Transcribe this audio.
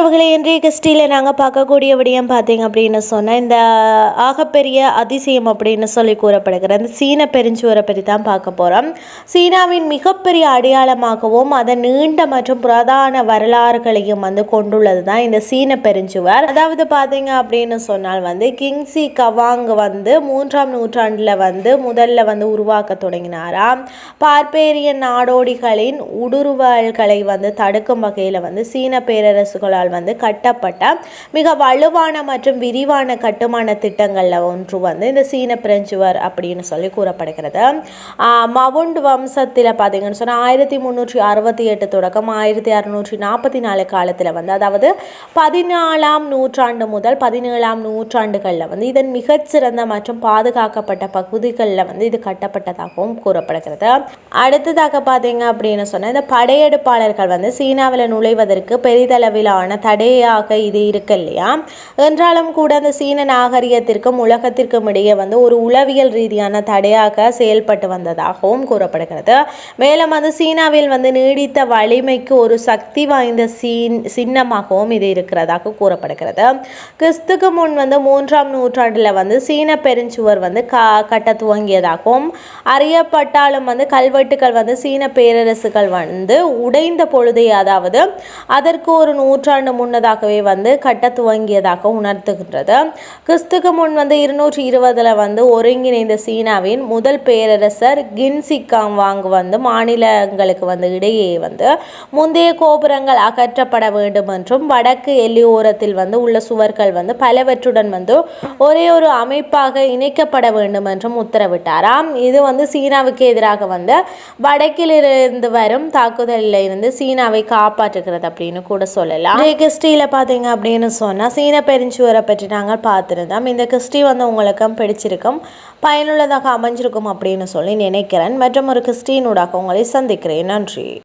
உறவுகளை இன்றைய கிறிஸ்டியில் நாங்கள் பார்க்கக்கூடிய விடயம் பார்த்தீங்க அப்படின்னு சொன்னால் இந்த ஆகப்பெரிய அதிசயம் அப்படின்னு சொல்லி கூறப்படுகிற இந்த சீன பெருஞ்சுவரை பற்றி தான் பார்க்க போகிறோம் சீனாவின் மிகப்பெரிய அடையாளமாகவும் அதன் நீண்ட மற்றும் பிரதான வரலாறுகளையும் வந்து கொண்டுள்ளது தான் இந்த சீன பெருஞ்சுவர். அதாவது பார்த்தீங்க அப்படின்னு சொன்னால் வந்து கிங்ஸி கவாங் வந்து மூன்றாம் நூற்றாண்டில் வந்து முதல்ல வந்து உருவாக்க தொடங்கினாராம். பார்ப்பேரிய நாடோடிகளின் உடுருவல்களை வந்து தடுக்கும் வகையில் வந்து சீன பேரரசுகளால் வந்து கட்டப்பட்ட மிக வலுவான மற்றும் விரிவான கட்டுமான திட்டங்களில் ஒன்று வந்து இந்த சீன பிரெஞ்சுவர் அப்படின்னு சொல்லி கூறப்படுகிறது. மவுண்ட் வம்சத்தில் பார்த்தீங்கன்னு சொன்னால் ஆயிரத்தி முந்நூற்றி அறுபத்தி எட்டு தொடக்கம் ஆயிரத்தி அறுநூற்றி நாற்பத்தி நாலு காலத்தில் வந்து அதாவது பதினாலாம் நூற்றாண்டு முதல் பதினேழாம் நூற்றாண்டுகளில் வந்து இதன் மிகச்சிறந்த மற்றும் பாதுகாக்கப்பட்ட பகுதிகளில் வந்து இது கட்டப்பட்டதாகவும் கூறப்படுகிறது. அடுத்ததாக பார்த்தீங்க அப்படின்னு சொன்னால் இந்த படையெடுப்பாளர்கள் வந்து சீனாவில் நுழைவதற்கு பெரிதளவிலான தடையாக இது இருக்கு இல்லையா என்றாலும் கூட அந்த சீன நாகரிகத்திற்கும் உலகத்திற்கும் இடையே வந்து ஒரு உளவியல் ரீதியான தடையாக செயல்பட்டு வந்ததாகவும் கூறப்படுகிறது. மேலும் வந்து சீனாவில் வந்து நீடித்த வலிமைக்கு ஒரு சக்தி வாய்ந்த சீன் சின்னமாகவும் இது இருக்கிறதாக கூறப்படுகிறது. கிறிஸ்துக்கு முன் வந்து மூன்றாம் நூற்றாண்டில் வந்து சீன பெருஞ்சுவர் வந்து கா கட்ட துவங்கியதாகவும் அறியப்பட்டாலும் வந்து கல்வெட்டுகள் வந்து சீன பேரரசுகள் வந்து உடைந்த பொழுதே அதாவது அதற்கு ஒரு நூற்றாண்டு முன்னதாகவே வந்து கட்ட துவங்கியதாக உணர்த்துகின்றது. கிறிஸ்துக்கு முன் வந்து இருநூற்றி இருபதில் வந்து ஒருங்கிணைந்த சீனாவின் முதல் பேரரசர் கின்சிகாங் வாங் வந்து மாநிலங்களுக்கு வந்து இடையே வந்து முந்தைய கோபுரங்கள் அகற்றப்பட வேண்டும் என்றும் வடக்கு எல்லையோரத்தில் வந்து உள்ள சுவர்கள் வந்து பலவற்றுடன் வந்து ஒரே ஒரு அமைப்பாக இணைக்கப்பட வேண்டும் என்றும் உத்தரவிட்டாராம். இது வந்து சீனாவுக்கு எதிராக வந்து வடக்கில் இருந்து வரும் தாக்குதலில் இருந்து சீனாவை காப்பாற்றுகிறது அப்படின்னு கூட சொல்லலாம். கிறிஸ்டியில் பார்த்தீங்க அப்படின்னு சொன்னால் சீன பெருஞ்சுவரை பற்றி நாங்கள் பார்த்துருந்தோம். இந்த கிறிஸ்டி வந்து உங்களுக்கும் பிடிச்சிருக்கும் பயனுள்ளதாக அமைஞ்சிருக்கும் அப்படின்னு சொல்லி நினைக்கிறேன். மற்றும் ஒரு கிறிஸ்டினூடாக உங்களை சந்திக்கிறேன். நன்றி.